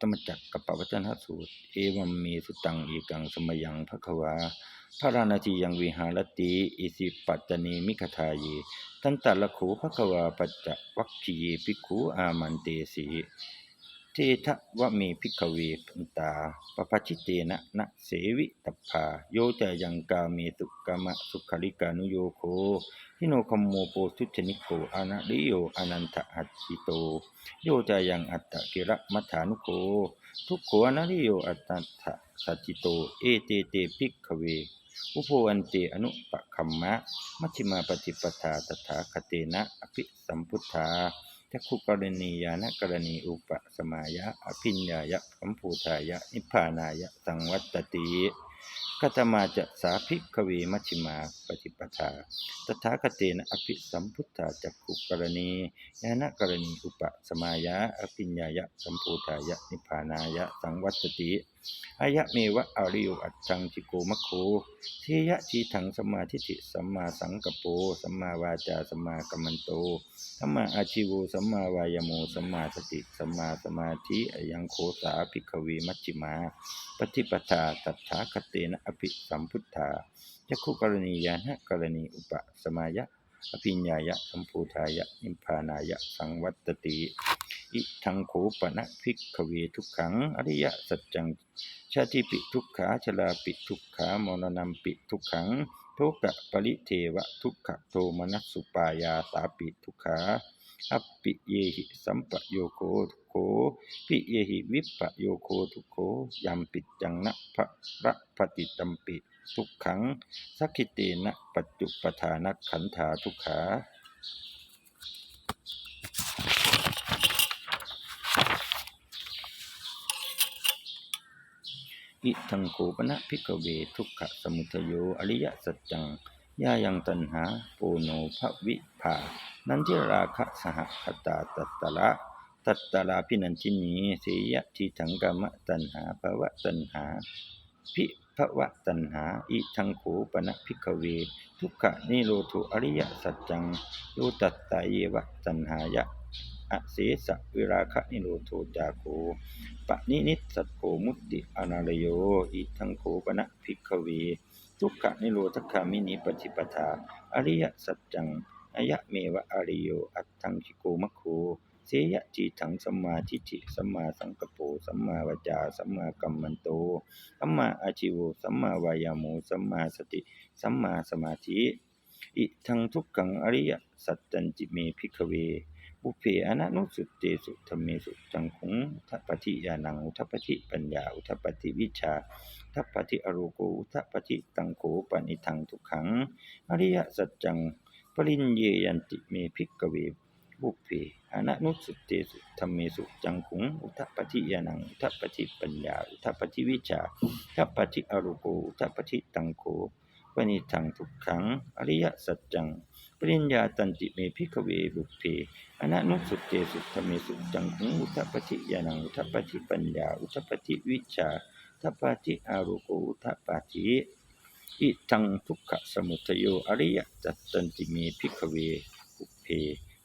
ธรรมจักรกับปวัตนสูตร เอวัมเมสุตังอีกังสมยังภควาพระราณาทียังวิหารติอิสิปัตตนีมิคทาเยทันตะละขูพระควาปัจจวัคคีเยภิกขุอามันเตสี เททะวะเมภิกเวปันตาปปชิเตนะนะเสวิตัพพาโยจะยังกาเมตุกามะสุขลิกานุโยโคทิโนคัมโมโปทุชนิโกอนะริโยอนันทหัตถิโต โยจายังอัตตะกิระมัฏฐานุโกทุกขวานาริโยอัตตะสัจจิโต เอเตเตปิกเวอุโพอันเตอนุปะคัมมะ มัชฌิมาปฏิปทาตถาคเตนะอภิสัมพุทธา จักขุกรณียานกรณีอุปสมายะ อภิญญายะสัมภูทายะ นิพพานายะ สังวัตติกัตมาจะสาภิกเวมัชฌิมาปฏิปทา ตถาคเตนะอภิสัมพุทธาจักขุกรณียานกรณีอุปสมายะอภิญญายะสัมภูทายะนิพพานายะสังวัตติอายะเมวะอริโยอัตถังจิโกมะโคเทยะทีถังสมมาทิฏฐิสัมมาสังกปโปสัมมาวาจาสัมมากัมมันโตสัมมาอาชิวสัมมาวายโมสัมมาสติสัมมาสมาธิอยังโคสาภิกเวมัชฌิมา ปฏิปทาตัทธาคเตนะอภิสัมพุทธาจักขุกรณียานะกรณีอุปสมายะ อภิญญายะสัมภูทายะนิพพานายะ สังวัตติ อิทังโขปนะภิกขเวทุกขัง อริยสัจจัง ชาติปิทุกขาชลาปิทุกขามรณัมปิทุกขังโทกะปริเทวะทุกขโทมนัสสุปายาสาปิทุกขา อัปปิเยหิสัมปโยโคทุโคปิเยหิวิปปโยโคทุโคยัมปิดจังนะภะระปฏิตัมปิทุกขังสักขิเตนะปัจจุปทานักขันธาทุกขาอิทังโขปนะพิกเวทุกขะสมุทโยอริยสัจจัง ยายังตันหาโปโนภวิภา นันทิราคะสหคตาตัตตระตัตตราพินันทินีเสยะทิถังกามะตันหาภวะตันหา พิภวะตันหา อิทังโขปนะพิกเว ทุกขะนิโรธุอริยสัจจังโยตัตตาเยวะตันหายะอเสสะวิราคะนิโรโทจาโคปะนินิสสัตโกมุตติอนาลโย อิทังโขปนะภิกเว ทุกขะนิโรธคามินิปฏิปทา อริยสัจจังอายะเมวะอริโย อัตถังคิโกมะโคเสยะจีถังสัมมาทิฏฐิสัมมาสังกปโปสัมมาวจาสัมมากัมมันโตสัมมาอาชิวสัมมาวายาโมสัมมาสติสัมมาสมาธิ อิทังทุกขังอริยสัจจันจิเมภิกเว บุเพอนันุสุตเตสุธรรมเมสุจังคุงทัปปฏิญาณังอุทัปปฏิปัญญาอุทัปปฏิวิชาทัปปฏิอรูโกอุทัปปฏิตังโขปนิทังทุกขัง อริยสัจจังปริญเยยันติเมภิกเวบุพเพอนันุสุตเตสุธรรมเมสุจังคุงอุทัปปฏิญาณังอุทัปปฏิปัญญาอุทัปปฏิวิชาทัปปฏิอรูโกอุทัปปฏิตังโข ปนิทังทุกขัง อริยสัจจัง ปริญญาตันติเมภิกเวบุพเพอนันุสุเตสุธรรมเมสุจังคุงอุทปฏิญาณังอุทปฏิปัญญา อุทปฏิวิชาทัปฏิอารุโกอุทปฏิอิทังทุกขสมุทโยอริยจัตตันติเมภิกเวบุพเพ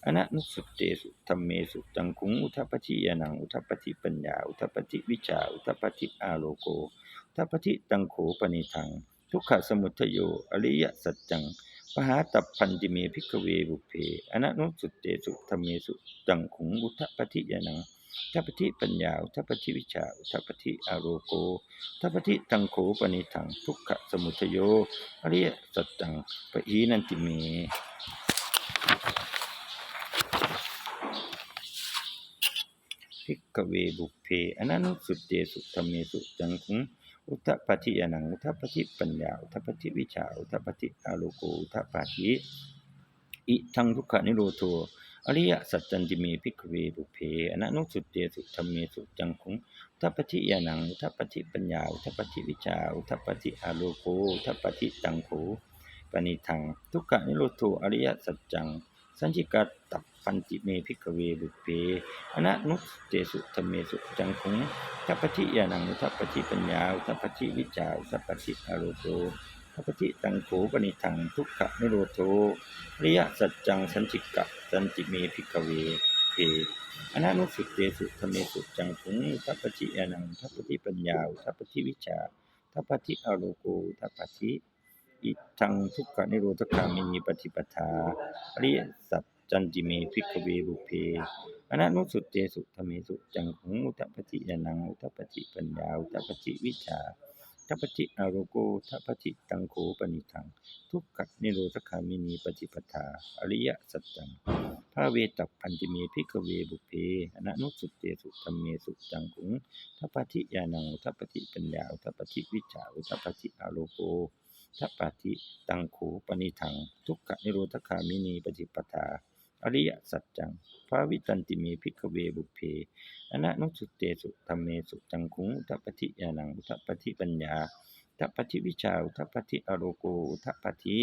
อนันุสุเตสุธรรมเมสุจังคุงอุทัปฏิญาณังอุทัปฏิปัญญา อุทัปฏิวิชา อุทัปฏิอาโลโกอุทัปฏิตังโขปนิทัง ทุกขสมุทโยอริยสัจจังปหาตัพพันติเมภิกเวบุเพอนันุสุตเตสุธรรมเมสุจังขุงอุทธปฏิยานังอุทธปฏิปัญญาอุทธปฏิวิชาอุทธปฏิอาโรโกอุทธปฏิตังโขปนิทังทุกขสมุทโยอริยสัจจังปะอีนันติเมภิกเวบุเพอนันุสุตเตสุธรรมเมสุจังคุง อุทปฏิยานังอุทปฏิปัญญาอุทปฏิวิชาอุทปฏิอาโลโกอุทธปฏิอิทังทุกขนิโรโทอริยสัจจันติเมภิกเวบุเพอนันุสุตเตสุธรรมเมสุจังคุงอุทปฏิยานังอุทปฏิปัญญาอุทปฏิวิชาอุทปฏิอาโลโกอุทปฏิตังโขปณิทัง ทุกขนิโรโทอริยสัจจัง สัญจิกัตตัพพันติเมภิกเวบุพเพอนันุสเตสุธเมสุจังคุงทัปปฏิยานังทัปปฏิปัญญาทัปปฏิวิจาอุทัปปฏิอารโตทัปปฏิตังโขปนิทังทุกขะนิโรโทริยสัจจังสัญจิกะสันติเมภิกเวเพอนันุสุเตสุธเมสุจังขุงทัพปฏิยานังทัพปฏิปัญญาทัพปฏิวิชาทัพปฏิอโรโกทัพปฏิ อิทังทุกขนิโรธคามินีปฏิปทาอริยสัจจันติเมพิกเวบุเพอนันุสุเตสุธเมสุจังขุงอุทัพปฏิยานังอุทัพปฏิปัญญาอุทัพปฏิวิชาทัพปฏิอโรโกทัพปฏิตังโขปนิทัง ทุกขนิโรธคามินีปฏิปทา อริยสัจจังพระเวตัพันติเมพิกเวบุเพอนันุสุเตสุธรรมเมสุจังขุงทัพปฏิยานังอุทัพปฏิปัญญาอุทัพปฏิวิชาอุทัพปฏิอโรโก ทัพปฏิตังโขปนิทัง ทุกขนิโรธคามินีปฏิปทา อริยสัจจังพระวิตันติเมพิกเวบุเพอนันุสุเตสุธรรมเมสุจังขุงทัพปฏิยานังทัพปฏิปัญญาทัพปฏิวิชาทัพปฏิอโรโกทัพปฏิ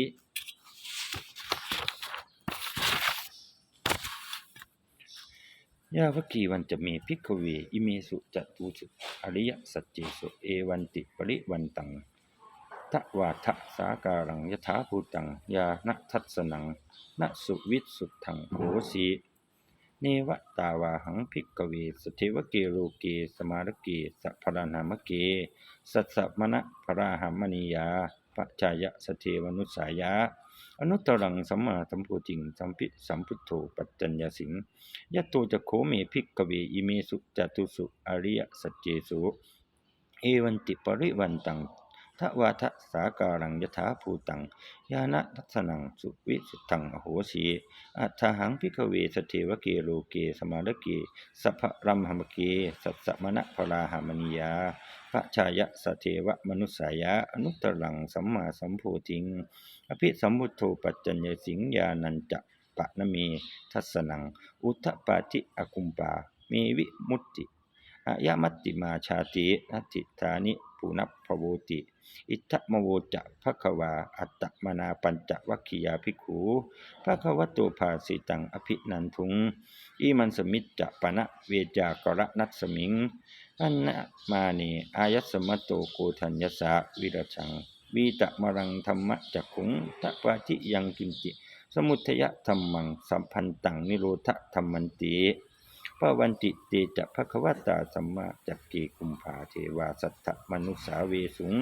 ยาวกีวันจะเมพิกเว อิเมสุจตุสุอริยสัจเจสุเอวันติปริวันตัง ทะวาทะสาการังยถาภูตังยานทัสนังนะสุวิสุทธังโหสีเนวตาวาหังพิกเวสเทวเกโลเกสมารเกสัพพรานามเก สัสสะมณะพราหามณียาปัจจายะสเทวนุสายะอนุตตรังสัมมาสัมโพธิงสัมพิสัมพุทโธปัจจัญญาสิงยะโตจะโคเมพิกเวอิเมสุจตุสุอริยสัจเจสุ เอวันติปริวันตัง ทวาทะสาการังยถาภูตัง ยานะทัศนังสุวิสุทังอโหสีอัฏฐหังพิกเวสเทวเกโลเกสมาลเกสัพพรัมหมเก สัสมณะพราหามณียาพระชายะสเทวมนุสายะอนุตตรังสัมมาสัมโพธิง อภิสัมพุทโธปัจจัญญสิงญาณัญจะปะนเม ทัสนัง อุทปาติอคุมปาเมวิมุตติ อายมัตติมาชาตินัติธานิปุนัพพโวติ อิทธมโวจะภควา อัตตมนาปัญจวัคคียาภิกขุภควโตภาสิตังอภินันทุง อิมันสมิจจะปณะเวจากระนัสสมิง อันนะมาเนอายัสมโตโกธัญญสะวิรชังวีตะมรังธรรมะจักขุงตะปาทิยังกินจิ สมุทยะธรรมังสัมพันตังนิโรธธรรมันติ พระวันติเตจะภควตาสัมมาจักกีกุมภาเทวาสัทธมนุสาเวสุง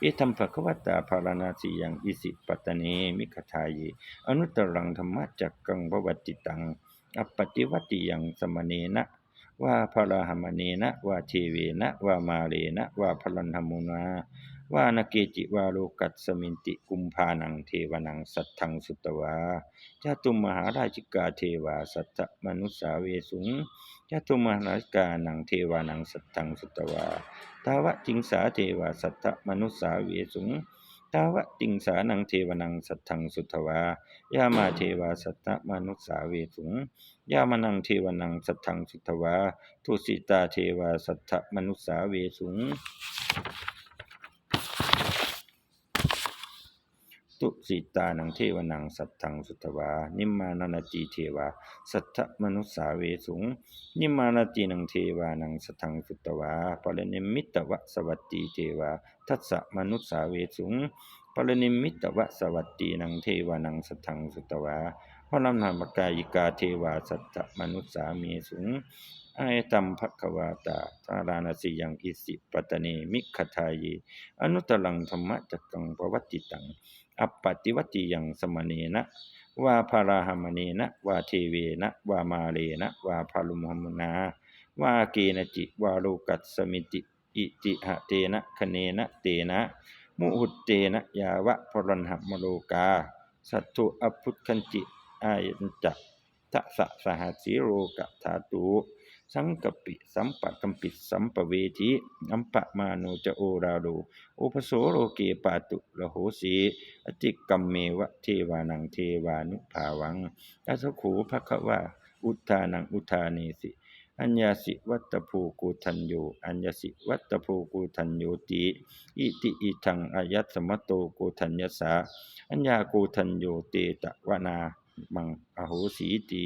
เอธรรมภควตาภารณาสียังอิสิปัตเนมิขทายอนุตรังธรรมจักกังภวัติตังอปฏิวัติยังสมเนนะว่าพระรหมเนนะว่าเทเวนะว่ามาเลนะว่าพลันธมุนา ว่านาเกจิวาโลกัสมินติกุมภานังเทวนังสัทธังสุตวาจตุมหาราชิกาเทวาสัทธมนุสาเวสุงจตุมหาราชิกานังเทวานังสัทธังสุตวาทาวะจิงสาเทวาสัทธมนุสาเวสุงทาวะติงสานังเทวนังสัทธังสุทวายามาเทวาสัทมนุสาเวสุงยามานังเทวนังสัทธังสุทวาทุสิตาเทวาสัทธมนุสาเวสุง สิตานังเทวนังสัทธังสุตวา นิมานานาจีเทวา สัทธมนุสาเวสุง นิมานาจีนังเทวานังสัทธังสุตวาปรณิมิตวะสวัตตีเทวา ทัสสะมนุสาเวสุงปรณิมิตวะสวัตตีนังเทวานังสัทธังสุตวาพระนามนามกายิกาเทวาสัทธมนุสาเมสุง อายตัมภควาตาทารานาสิยังอิสิปตเนมิขทายอนุตลังธรรมะจักกังปวัตติตัง อัปปติวัติยังสมเนนะวาภาราหมเนนะวาเทเวนะวามาเลนะวาภาลุมหมนาวาเกนจิวาโลกัสมิติอิติหะเตนะคเนนะเตนะ มุหุตเตนะยาวะพรันหมโลกา สัตถุอภุตคันจิอายัญจักทะสะสหัสีโรกะธาตุ สังกปิสัมปะกัมปิสัมปเวทีอัมปะมาโนจะโอราโดโอุปโสโลเกปาตุละโหสีอติกัมเมวะเทวานังเทวานุภาวังอัสขูภควาอุทานังอุทาเนสิ อัญญาสิวัตภูกูทันโยอัญญาสิวัตภูกูทันโยติอิติอิทังอายัตสมโตกูทัญญสาอัญญากูทันโยเตตะวนามังอโหสีติ